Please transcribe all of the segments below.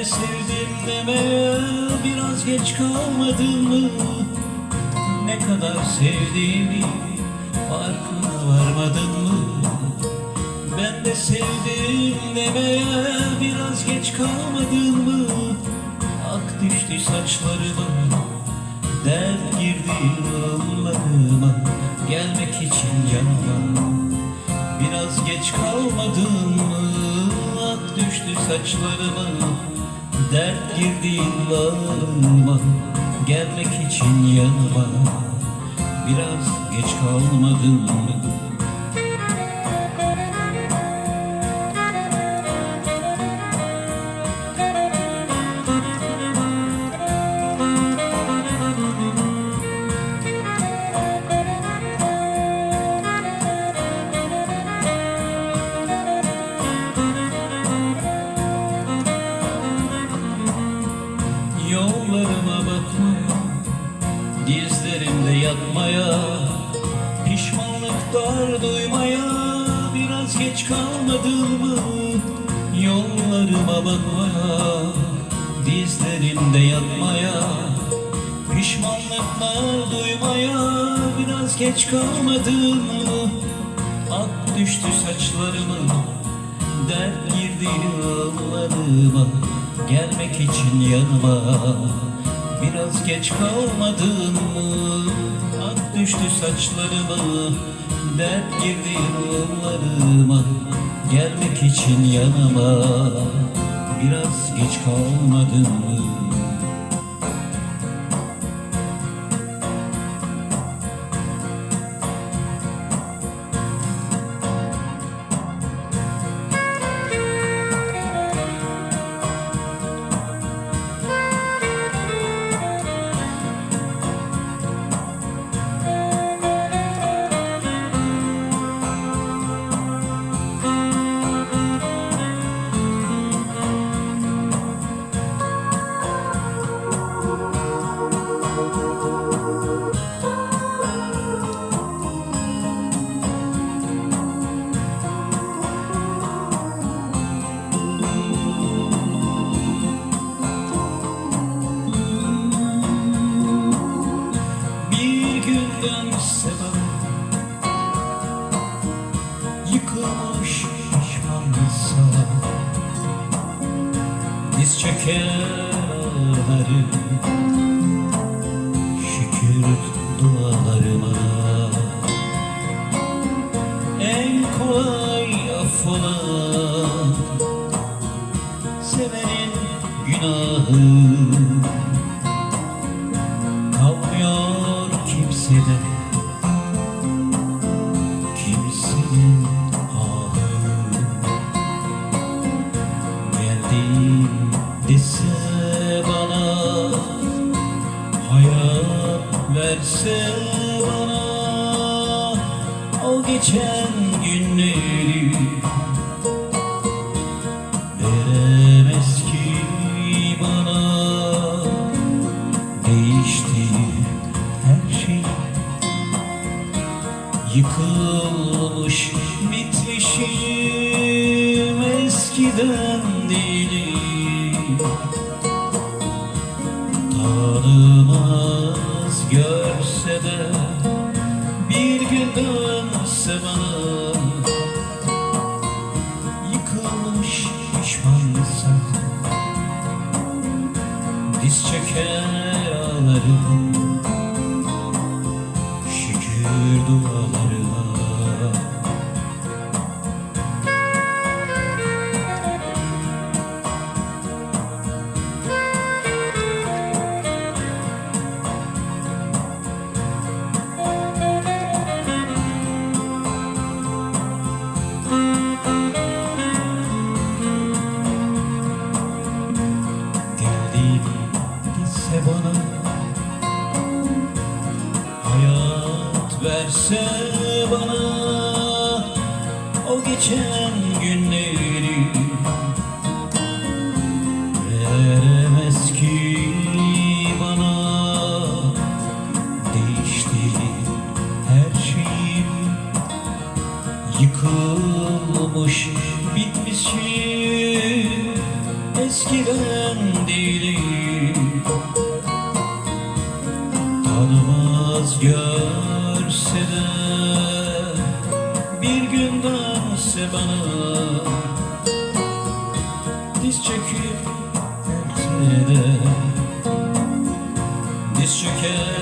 de sevdim demeye biraz geç kalmadın mı? Ne kadar sevdiğimi farkına varmadın mı? Ben de sevdim demeye biraz geç kalmadın mı? Ak düştü saçlarıma Dert girdi yollarıma Gelmek için yanıma Biraz geç kalmadın mı? Ak düştü saçlarıma Dert girdi yollarıma Gelmek için yanıma Biraz geç kalmadın mı? Dizlerimde yatmaya Pişmanlıklar duymaya Biraz geç kalmadın mı? Yollarıma bakmaya Dizlerimde yatmaya Pişmanlıklar duymaya Biraz geç kalmadın mı? Ak düştü saçlarıma Dert girdi yollarıma Gelmek için yanıma Biraz geç kalmadın mı? Ak düştü saçlarıma Dert girdi yollarıma Gelmek için yanıma Biraz geç kalmadın mı? Diz çeker ağlarım Şükür dualarıma. En kolay affola Sevenin günahı. Kalmıyor kimsede eskiden değilim Tanımaz görse de bir gün dönse bana. Yıkılmış pişmansa Diz çeker ağlarım Şükür dualarıma Veremez ki bana Değişti her şeyim Yıkılmış bitmişim Eskiden değilim. Tanımaz görse de Bir gün dönse bana Diz de Diz çöker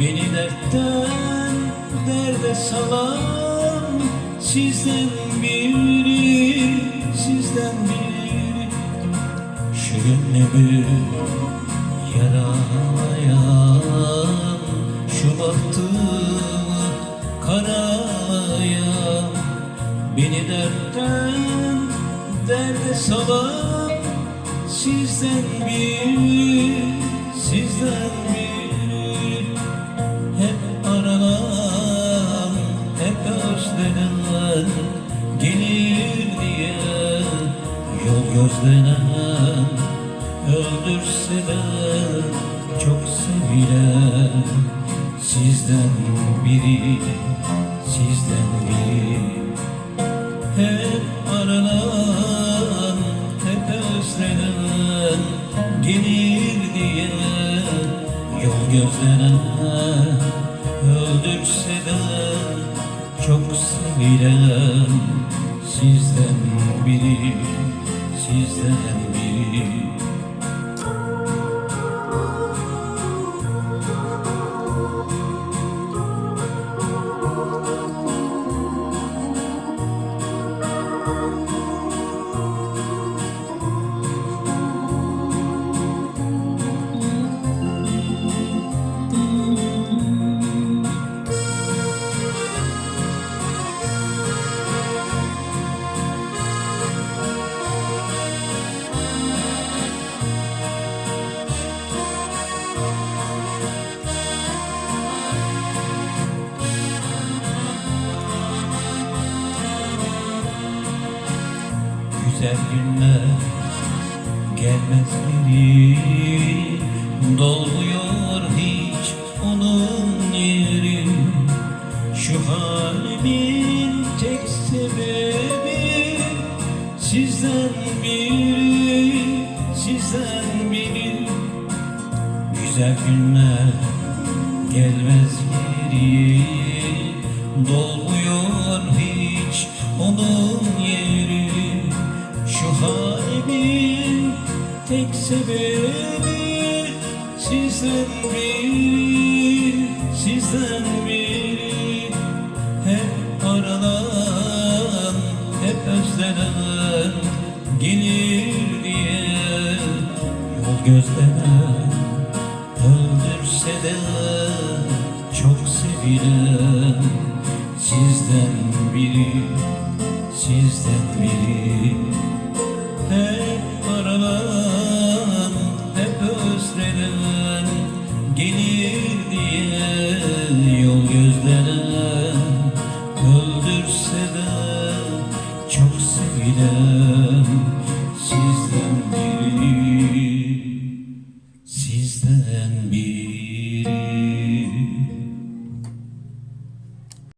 Beni dertten derde salan Sizden biri, sizden biri. Şu gönlümü yaralayan Şu bahtımı karalayan Beni dertten derde salan Sizden biri, sizden yol gözlenen Öldürse de çok sevilen Sizden biri, sizden biri. Hep aranan, hep özlenen Gelir diye yol gözlenen Öldürse de çok sevilen Sizden biri, sizden biri gelmez geri Dolmuyor hiç onun yeri. Şu halimin tek sebebi Sizden biri, sizden biri Güzel günler gelmez geri Dolmuyor sebebi Sizden biri, sizden biri Hep aranan, hep özlenen Gelir diye yol gözlenen Öldürse de çok sevilen Sizden biri, sizden biri Gelir diye yol gözlenen